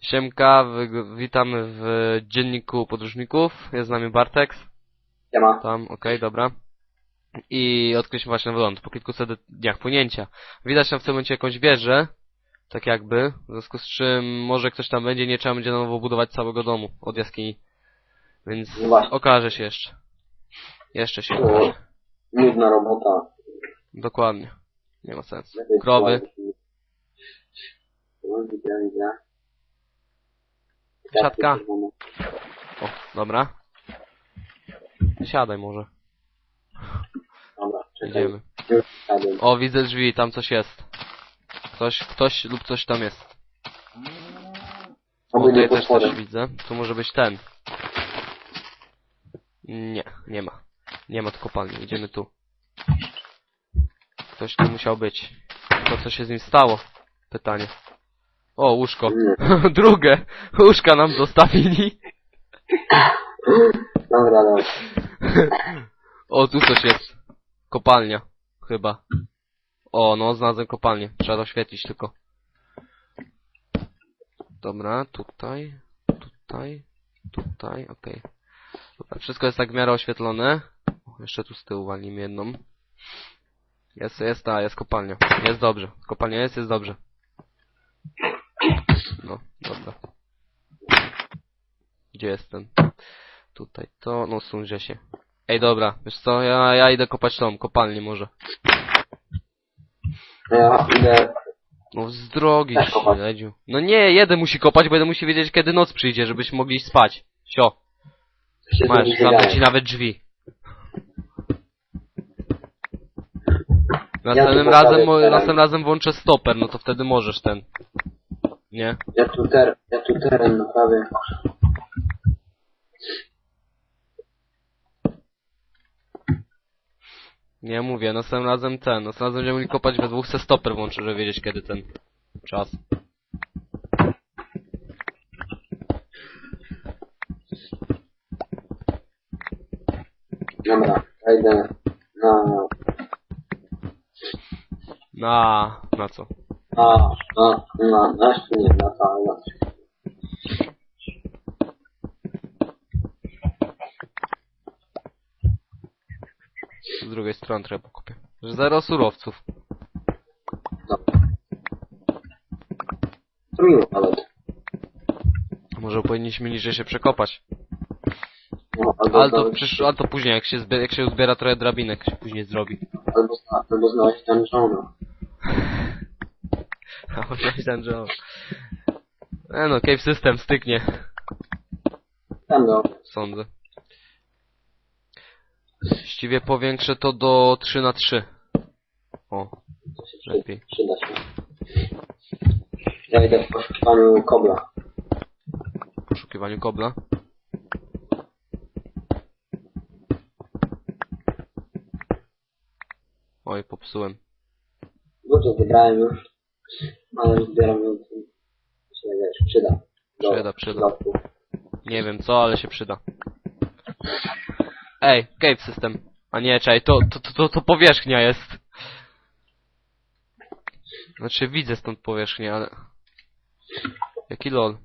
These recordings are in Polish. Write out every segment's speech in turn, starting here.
Siemka, witamy w dzienniku podróżników. Jest z nami Bartek. Siema. Tam, okej, dobra. I odkryliśmy właśnie nowy ląd. Po kilku set dniach płynięcia. Widać tam w tym momencie jakąś wieżę. Tak jakby. W związku z czym może ktoś tam będzie, nie trzeba będzie na nowo budować całego domu od jaskini. Więc No właśnie. okaże się jeszcze. Jeszcze się O, okaże. nudna robota. Dokładnie. Nie ma sensu. Lepiej Krowy. słuchać. No, widzę, widzę. Siatka. O, dobra. Siadaj może. Dobra. Idziemy. O, widzę drzwi, tam coś jest. Ktoś, ktoś lub coś tam jest. O, tutaj też coś widzę. Tu może być ten. Nie, nie ma. Nie ma tu kopalni. Idziemy tu. Ktoś tu musiał być. To co się z nim stało? Pytanie. O, łóżko. Drugie. Łóżka nam zostawili. Dobra, dobra. O, tu coś jest. Kopalnia. Chyba. O, no, znalazłem kopalnię. Trzeba doświetlić tylko. Dobra, tutaj, tutaj, tutaj, okej. Dobra, wszystko jest tak w miarę oświetlone. O, jeszcze tu z tyłu walnijmy jedną. Jest, jest, ta, jest kopalnia. Jest dobrze. Kopalnia jest, jest dobrze. Dobra. Gdzie jest ten? Tutaj to, no sunże się. Ej, dobra, wiesz co, ja, ja idę kopać tą kopalnię może. Ja idę. No z drogi, Też kopać. śledziu. No nie, jeden musi kopać, bo jeden musi wiedzieć kiedy noc przyjdzie, żebyśmy mogli iść spać. Sio, się masz, zamknę ci nawet drzwi. Następnym razem, mo- następnym razem włączę stoper, no to wtedy możesz ten. Nie? Ja tu ter, ja tu teren naprawię. Nie mówię, następnym razem ten, następnym razem będziemy mogli kopać we dwóch, se stoper włączę, żeby wiedzieć kiedy ten czas. Dobra, ja idę na, Na, na co? Na, na, na, na, nie, na cały noc. Z drugiej strony trzeba kupię. Zero surowców. Miło nawet. Może powinniśmy niżej się przekopać. No, albo, Ale to, znaleźć- przysz, ale to później, jak się, zbie, jak się uzbiera trochę drabinek, się później zrobi. albo, zna, albo znaleźć tam żonę. A myślałeś ten, że... E no, cave system styknie, Tam do. sądzę. Właściwie powiększę to do 3 na 3 O, To lepiej. przyda się. Ja idę w poszukiwaniu kobla. W poszukiwaniu kobla. Oj, popsułem. Dużo zebrałem już, ale zbieram ją. Się wiesz, przyda. Do Przyda, przyda. dodatku. Nie wiem co, ale się przyda. Ej, cave system. A nie, czekaj, to, to, to, to, to powierzchnia jest. Znaczy widzę stąd powierzchnię, ale... Jaki lol.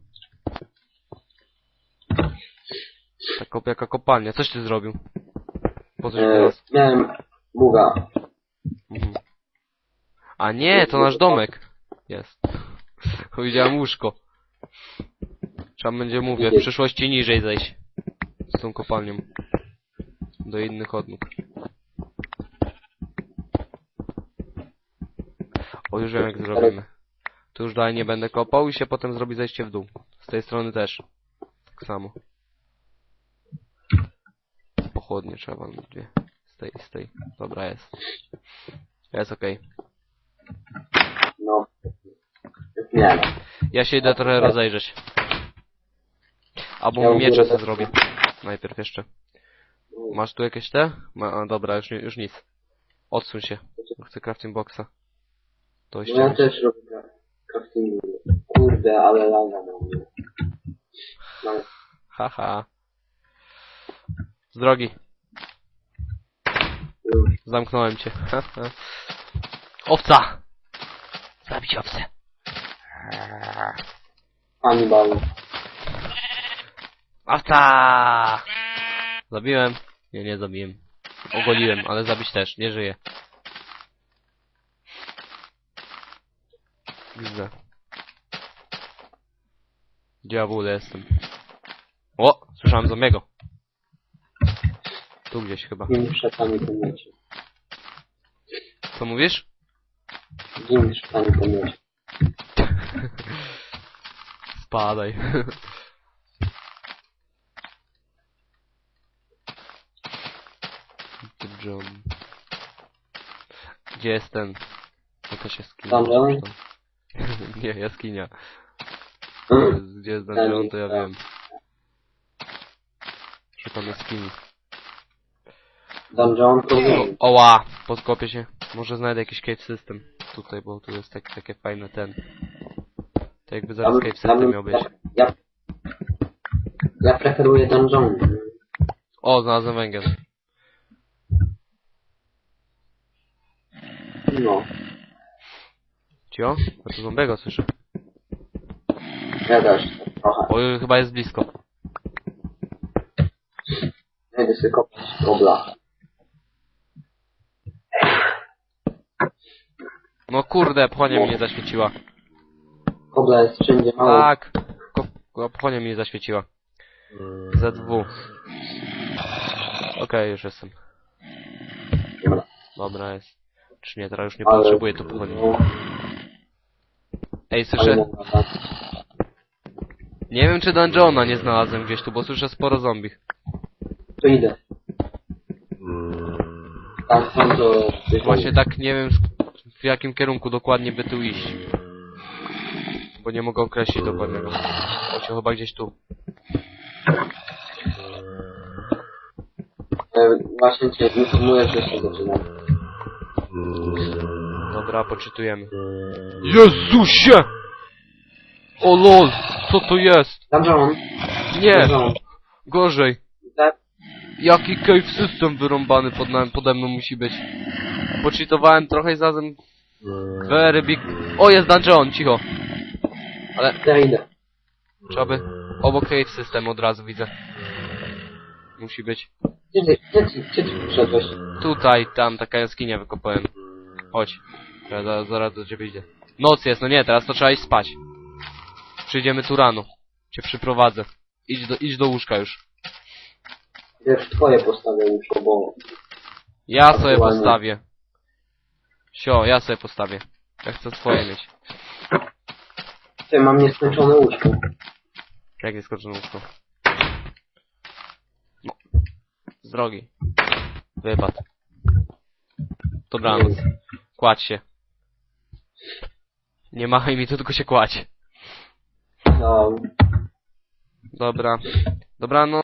Taka, jaka kopalnia. Coś ty zrobił? Po coś E, teraz? miałem buga. Mhm. A nie, to nasz domek. Jest. Widziałem łóżko. Trzeba będzie, mówię, w przyszłości niżej zejść. Z tą kopalnią. Do innych odnóg. O, już wiem jak zrobimy. Tu już dalej nie będę kopał i się potem zrobi zejście w dół. Z tej strony też. Tak samo. Pochodnie trzeba walnąć dwie. Z tej, z tej. Dobra, jest. Jest okej. No. Nie. Ja się idę trochę rozejrzeć. Albo Ja miecze sobie zrobię. Najpierw jeszcze. Masz tu jakieś te? Ma, a, dobra, już, już nic. Odsuń się. Chcę crafting boxa. To No ja jeszcze. też robię cra- craftingu. Kurde, ale laga na mnie. No, Haha. Z drogi. Zamknąłem cię. Owca! Zabić owcę. Hannibal. Afta! Zabiłem? Nie, nie zabiłem. Ogoliłem, ale zabić też, nie żyje. Widzę. Gdzie ja w ogóle jestem? O! Słyszałem zombiego. Tu gdzieś chyba. Nim szatami pomiocie. Co mówisz? Nim szatami pomiocie. Spadaj. John. Gdzie jest ten? Jakaś jaskinia. Dungeon? Nie, jaskinia. Gdzie jest dungeon, to ja wiem. Szukam jaskini. Dungeon to. Oła! Podkopię się. Może znajdę jakiś cave system. Tutaj, bo tu jest tak, takie fajne ten. To jakby zaraz cave system miał być. Ja, ja preferuję dungeon. O, znalazłem węgiel. No. Cio? Ja tu zombiego słyszę. Ja też trochę. O, chyba jest blisko. Idę sobie kopać kobla. No kurde, pchonia mi nie zaświeciła. Jest wszędzie mało. Tak! Ko- ko- Pchonia mi zaświeciła. ZW. Okej, już jestem. Dobra. Dobra, jest. Czy nie, teraz już nie Ale- potrzebuję tu pochodzić. no, Ej, ale słyszę... dobra, tak. Nie wiem, czy dungeona nie znalazłem gdzieś tu, bo słyszę sporo zombich. To idę. Tam są to... Właśnie tak nie wiem, w jakim kierunku dokładnie by tu iść. Bo nie mogę określić dokładnego. Chodź, chyba gdzieś tu. E, Właśnie cię informuję, że się zaczyna. Dobra, poczytujemy. Jezusie! O lol! Co to jest? Dungeon. Nie! Gorzej. Tak? Jaki cave system wyrąbany pod nami, pode mną musi być. Poczytowałem trochę i zarazem... Very big... O, jest dungeon, cicho. Ale Ja idę. trzeba by... Obok cave system od razu widzę. Musi być. Gdzie ty, gdzie ty, gdzie ty przyszedłeś? Tutaj, tam, taka jaskinia wykopałem. Chodź. Ja zaraz, zaraz do ciebie idę. Noc jest, no nie, teraz to trzeba iść spać. Przyjdziemy tu rano. Cię przyprowadzę. Idź do, idź do łóżka już. Wiesz, twoje postawię już, bo... Ja sobie Aktualnie. postawię. Sio, ja sobie postawię. Ja chcę swoje mieć. Ty, mam nieskończone łóżko. Jak nie skoczę na łóżko. No. Z drogi. Wypad. Dobranoc. Kładź się. Nie machaj mi tu, tylko się kładź. No, Dobra. Dobranoc.